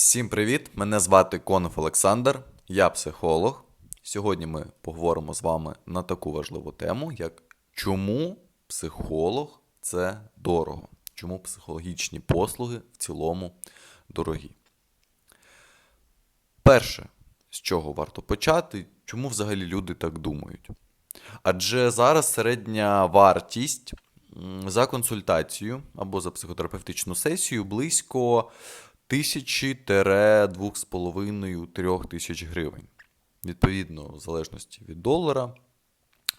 Всім привіт! Мене звати Конов Олександр, я психолог. Сьогодні ми поговоримо з вами на таку важливу тему, як чому психолог це дорого, чому психологічні послуги в цілому дорогі. Перше, з чого варто почати, чому взагалі люди так думають? Адже зараз середня вартість за консультацію або за психотерапевтичну сесію близько тисячі 2500 тисяч гривень. Відповідно, в залежності від долара,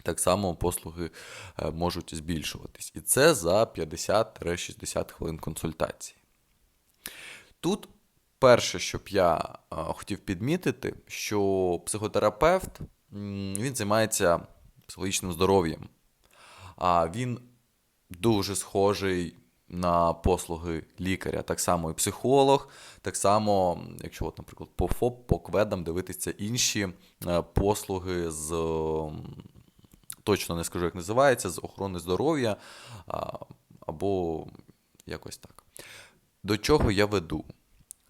так само послуги е, можуть збільшуватись. І це за 50-60 хвилин консультації. Тут перше, що б я е, хотів підмітити, що психотерапевт він займається психологічним здоров'ям, а він дуже схожий на послуги лікаря. Так само і психолог, так само, якщо, от, наприклад, по ФОП, по кведам дивитися інші е, послуги з. Точно не скажу, як називається, з охорони здоров'я або якось так. До чого я веду?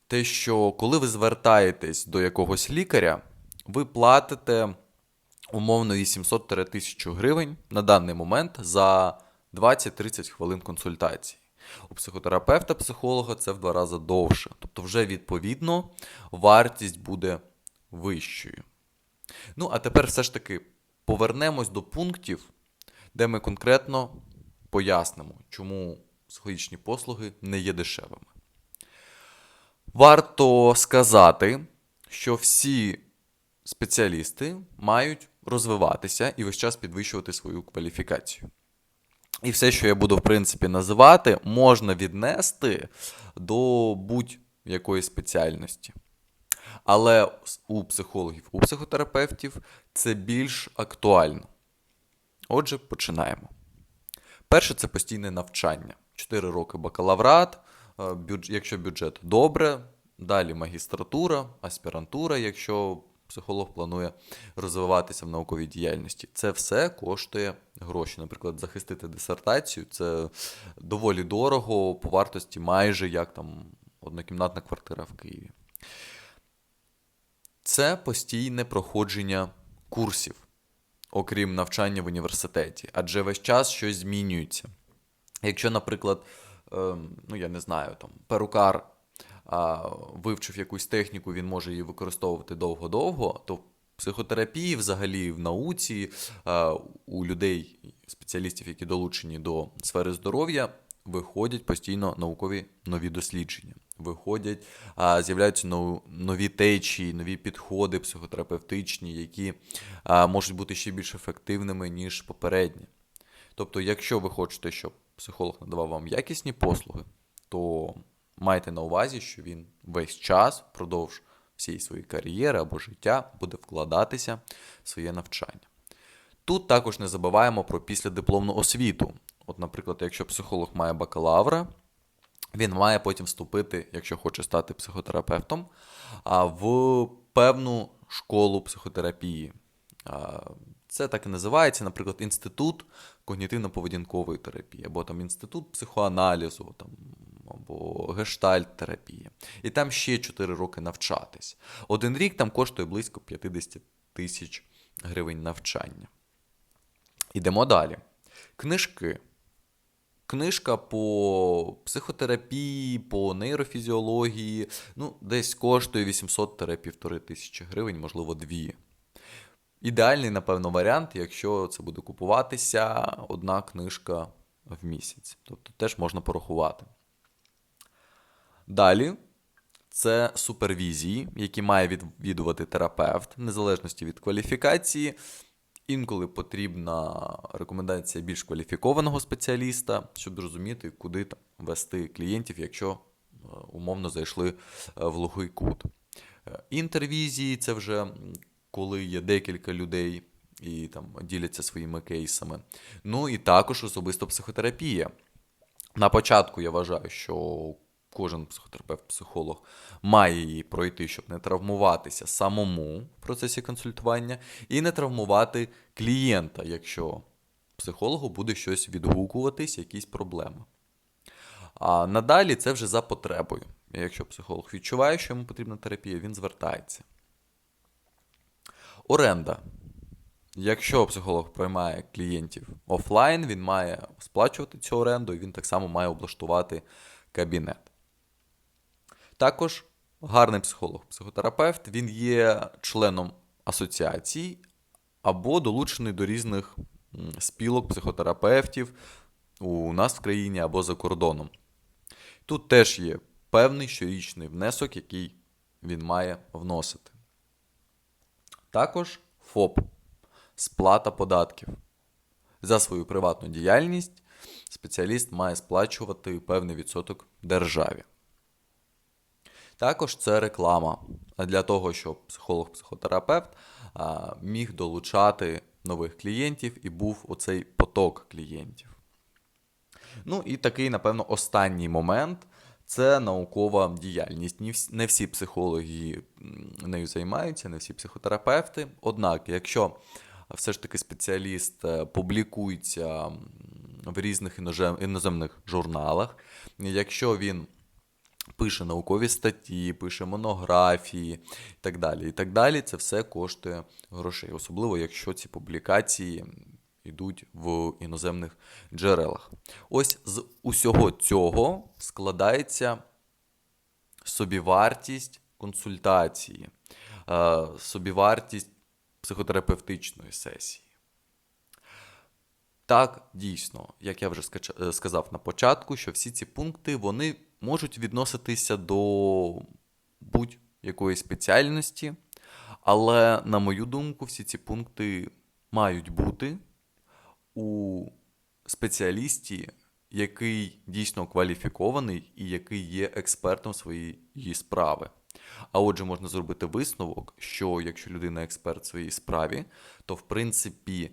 Те, що коли ви звертаєтесь до якогось лікаря, ви платите умовно 800-1000 гривень на даний момент за 20-30 хвилин консультації. У психотерапевта, психолога це в два рази довше. Тобто, вже відповідно вартість буде вищою. Ну, а тепер все ж таки повернемось до пунктів, де ми конкретно пояснимо, чому психологічні послуги не є дешевими. Варто сказати, що всі спеціалісти мають розвиватися і весь час підвищувати свою кваліфікацію. І все, що я буду, в принципі, називати, можна віднести до будь-якої спеціальності. Але у психологів, у психотерапевтів це більш актуально. Отже, починаємо. Перше це постійне навчання. 4 роки бакалаврат, е, якщо бюджет добре, далі магістратура, аспірантура, якщо психолог планує розвиватися в науковій діяльності. Це все коштує гроші. Наприклад, захистити дисертацію це доволі дорого, по вартості майже як там однокімнатна квартира в Києві. Це постійне проходження курсів, окрім навчання в університеті, адже весь час щось змінюється. Якщо, наприклад, ем, ну я не знаю, там перукар вивчив якусь техніку, він може її використовувати довго-довго, то в психотерапії, взагалі, в науці у людей, спеціалістів, які долучені до сфери здоров'я, виходять постійно наукові нові дослідження. Виходять, з'являються нові течії, нові підходи психотерапевтичні, які можуть бути ще більш ефективними, ніж попередні. Тобто, якщо ви хочете, щоб психолог надавав вам якісні послуги, то майте на увазі, що він весь час впродовж всієї своєї кар'єри або життя буде вкладатися в своє навчання. Тут також не забуваємо про післядипломну освіту. От, наприклад, якщо психолог має бакалавра, він має потім вступити, якщо хоче стати психотерапевтом, в певну школу психотерапії. Це так і називається, наприклад, інститут когнітивно-поведінкової терапії, або там інститут психоаналізу, там, або гештальт-терапії. І там ще 4 роки навчатись. Один рік там коштує близько 50 тисяч гривень навчання. Ідемо далі. Книжки. Книжка по психотерапії, по нейрофізіології, ну, десь коштує 800-1500 тисячі гривень, можливо, дві. Ідеальний, напевно, варіант, якщо це буде купуватися одна книжка в місяць. Тобто теж можна порахувати. Далі це супервізії, які має відвідувати терапевт, в незалежності від кваліфікації. Інколи потрібна рекомендація більш кваліфікованого спеціаліста, щоб зрозуміти, куди там вести клієнтів, якщо е, умовно зайшли е, в глухий кут. Е, Інтервізії це вже коли є декілька людей і там діляться своїми кейсами. Ну і також особисто психотерапія. На початку я вважаю, що кожен психотерапевт-психолог має її пройти, щоб не травмуватися самому в процесі консультування, і не травмувати клієнта, якщо психологу буде щось відгукуватись, якісь проблеми. А надалі це вже за потребою. Якщо психолог відчуває, що йому потрібна терапія, він звертається. Оренда. Якщо психолог приймає клієнтів офлайн, він має сплачувати цю оренду, і він так само має облаштувати кабінет. Також гарний психолог, психотерапевт, він є членом асоціацій або долучений до різних спілок психотерапевтів у нас в країні або за кордоном. Тут теж є певний щорічний внесок, який він має вносити. Також ФОП сплата податків. За свою приватну діяльність спеціаліст має сплачувати певний відсоток державі. Також це реклама для того, щоб психолог-психотерапевт міг долучати нових клієнтів і був оцей поток клієнтів. Ну і такий, напевно, останній момент це наукова діяльність. Не всі, психологи нею займаються, не всі психотерапевти. Однак, якщо все ж таки спеціаліст е, публікується в різних іноземних журналах, якщо він пише наукові статті, пише монографії і так далі. І так далі, це все коштує грошей, особливо якщо ці публікації йдуть в іноземних джерелах. Ось з усього цього складається собівартість консультації, е, собівартість психотерапевтичної сесії. Так, дійсно, як я вже е, сказав на початку, що всі ці пункти вони можуть відноситися до будь-якої спеціальності, але, на мою думку, всі ці пункти мають бути у спеціалісті, який дійсно кваліфікований і який є експертом своєї справи. А отже, можна зробити висновок, що якщо людина експерт в своїй справі, то в принципі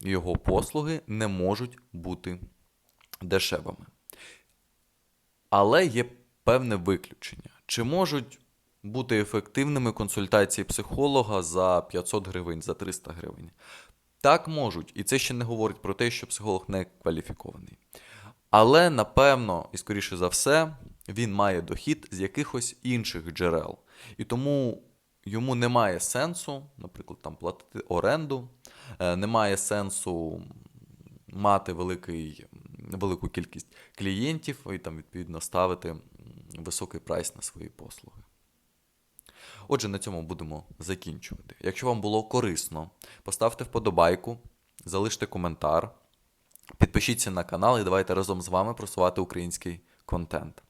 його послуги не можуть бути дешевими. Але є певне виключення. Чи можуть бути ефективними консультації психолога за 500 гривень, за 300 гривень? Так можуть, і це ще не говорить про те, що психолог не кваліфікований. Але напевно, і скоріше за все, він має дохід з якихось інших джерел. І тому йому немає сенсу, наприклад, там платити оренду, е, немає сенсу мати великий, велику кількість клієнтів і там відповідно ставити високий прайс на свої послуги. Отже, на цьому будемо закінчувати. Якщо вам було корисно, поставте вподобайку, залиште коментар, підпишіться на канал і давайте разом з вами просувати український контент.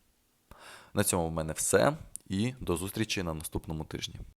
На цьому в мене все і до зустрічі на наступному тижні.